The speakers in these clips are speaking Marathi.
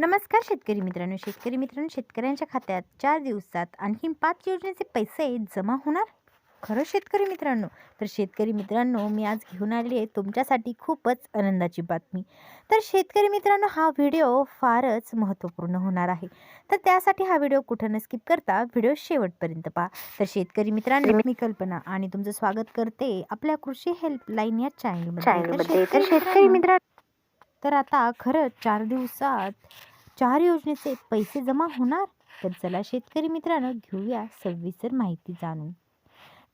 नमस्कार शेतकरी मित्रांनो. शेतकरी मित्रांनो शेतकऱ्यांच्या खात्यात चार दिवसात आणखीन पाच योजनेचे पैसे जमा होणार? खरं शेतकरी मित्रांनो? तर शेतकरी मित्रांनो मी आज घेऊन आली आहे तुमच्यासाठी खूपच आनंदाची बातमी. तर शेतकरी मित्रांनो हा व्हिडिओ फारच महत्त्वपूर्ण होणार आहे. तर त्यासाठी हा व्हिडिओ कुठं न स्किप करता व्हिडिओ शेवटपर्यंत पहा. तर शेतकरी मित्रांनो मी कल्पना आणि तुमचं स्वागत करते आपल्या कृषी हेल्पलाईन या चॅनलमध्ये तर शेतकरी मित्रांनो, मित्र तर आता खरंच चार दिवसात चार योजनेचे पैसे जमा होणार? तर चला शेतकरी मित्रांनो घेऊया सविस्तर माहिती जाणून.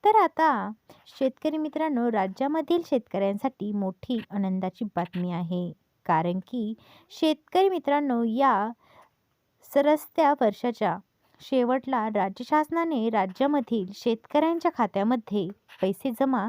तर आता शेतकरी मित्रांनो राज्यामधील शेतकऱ्यांसाठी मोठी आनंदाची बातमी आहे. कारण की शेतकरी मित्रांनो या सरस्त्या वर्षाच्या शेवटला राज्य शासनाने राज्यामधील शेतकऱ्यांच्या खात्यामध्ये पैसे जमा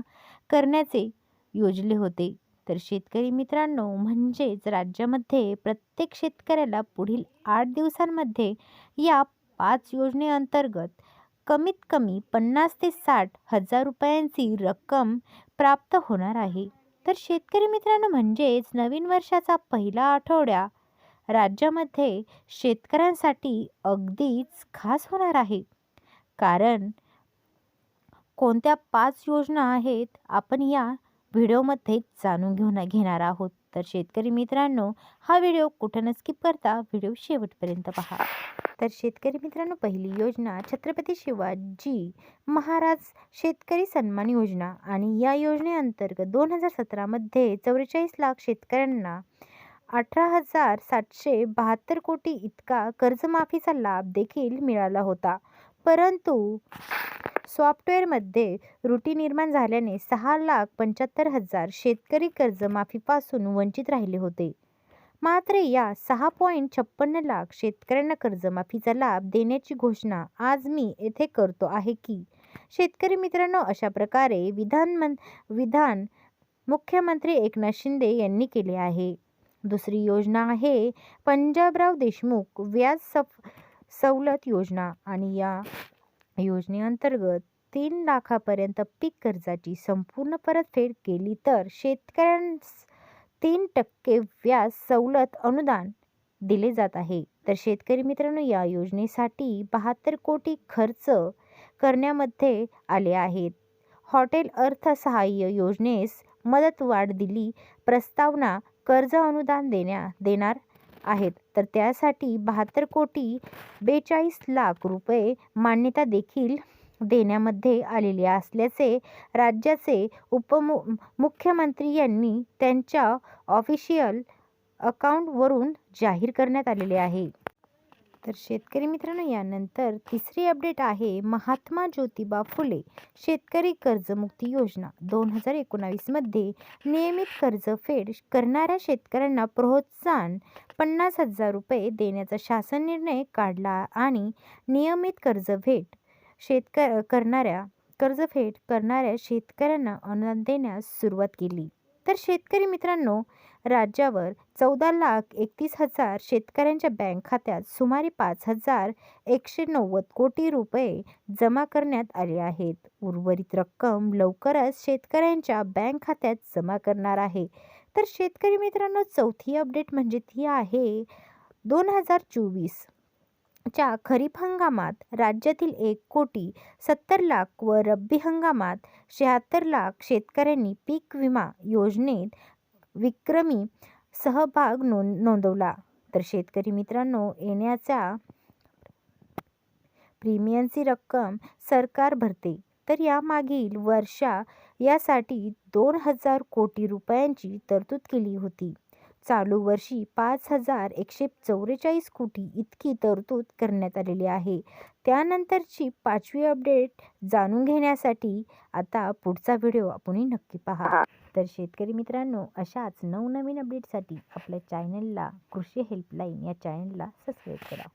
करण्याचे योजले होते. तर शेतकरी मित्रांनो म्हणजेच राज्यामध्ये प्रत्येक शेतकऱ्याला पुढील आठ दिवसांमध्ये या पाच योजनेअंतर्गत कमीत कमी पन्नास ते साठ हजार रुपयांची रक्कम प्राप्त होणार आहे. तर शेतकरी मित्रांनो म्हणजेच नवीन वर्षाचा पहिला आठवड्या राज्यामध्ये शेतकऱ्यांसाठी अगदीच खास होणार आहे. कारण कोणत्या पाच योजना आहेत आपण या व्हिडिओमध्ये जाणून घेऊन घेणार आहोत. तर शेतकरी मित्रांनो हा व्हिडिओ कुठं न स्किप करता? व्हिडिओ शेवटपर्यंत पहा. तर शेतकरी मित्रांनो पहिली योजना छत्रपती शिवाजी महाराज शेतकरी सन्मान योजना आणि या योजनेअंतर्गत दोन हजार सतरामध्ये चौवेचाळीस लाख शेतकऱ्यांना अठरा हजार सातशे बहात्तर कोटी इतका कर्जमाफीचा लाभ देखील मिळाला होता. परंतु सॉफ्टवेअरमध्ये त्रुटी निर्माण झाल्याने सहा लाख पंच्याहत्तर हजार शेतकरी कर्जमाफीपासून वंचित राहिले होते. मात्र या सहा पॉईंट छप्पन्न लाख शेतकऱ्यांना कर्जमाफीचा लाभ देण्याची घोषणा आज मी येथे करतो आहे की शेतकरी मित्रांनो अशा प्रकारे विधान मन विधान मुख्यमंत्री एकनाथ शिंदे यांनी केले आहे. दुसरी योजना आहे पंजाबराव देशमुख व्याज सफ सवलत योजना आणि या योजनेअंतर्गत तीन लाखापर्यंत पीक कर्जाची संपूर्ण परतफेड केली तर शेतकऱ्यांस तीन टक्के व्याज सवलत अनुदान दिले जात आहे. तर शेतकरी मित्रांनो या योजनेसाठी बहात्तर कोटी खर्च करण्यामध्ये आले आहेत. हॉटेल अर्थसहाय्य योजनेस मदत वाढ दिली प्रस्तावना कर्ज अनुदान देण्या देणार आहेत. तर त्यासाठी बहात्तर कोटी बेचाळीस लाख रुपये मान्यता देखील देण्यामध्ये आलेली असल्याचे राज्याचे उपमु मुख्यमंत्री यांनी त्यांच्या ऑफिशियल अकाउंटवरून जाहीर करण्यात आलेले आहे. तर शेतकरी मित्रांनो यानंतर तिसरी अपडेट आहे महात्मा ज्योतिबा फुले शेतकरी कर्जमुक्ती योजना. दोन हजार एकोणावीसमध्ये नियमित कर्जफेड करणाऱ्या शेतकऱ्यांना प्रोत्साहन पन्नास हजार रुपये देण्याचा शासन निर्णय काढला आणि नियमित कर्जफेड शेतक करणाऱ्या कर्जफेड करणाऱ्या शेतकऱ्यांना अनुदान देण्यास सुरुवात केली. तर शेतकरी मित्रांनो राज्यावर चौदा लाख एकतीस हजार शेतकऱ्यांच्या बँक खात्यात सुमारे पाच हजार एकशे नव्वद कोटी रुपये जमा करण्यात आले आहेत. उर्वरित रक्कम लवकरच शेतकऱ्यांच्या बँक खात्यात जमा करणार आहे. तर शेतकरी मित्रांनो चौथी अपडेट म्हणजे ती आहे दोन हजार चोवीस. च्या खरीप हंगामात राज्यातील एक कोटी सत्तर लाख व रब्बी हंगामात शहात्तर लाख शेतकऱ्यांनी पीक विमा योजनेत विक्रमी सहभाग नोंद नोंदवला. तर शेतकरी मित्रांनो येण्याच्या प्रीमियमची रक्कम सरकार भरते. तर यामागील वर्षा यासाठी दोन हजार कोटी रुपयांची तरतूद केली होती. चालू वर्षी पाच हजार एकशे चौवेचाळीस कोटी इतकी तरतूद करण्यात आलेली आहे. त्यानंतरची पाचवी अपडेट जाणून घेण्यासाठी आता पुढचा व्हिडिओ आपण नक्की पहा. तर शेतकरी मित्रांनो अशाच नवनवीन अपडेटसाठी आपल्या चॅनलला कृषी हेल्पलाईन या चॅनलला सबस्क्राईब करा.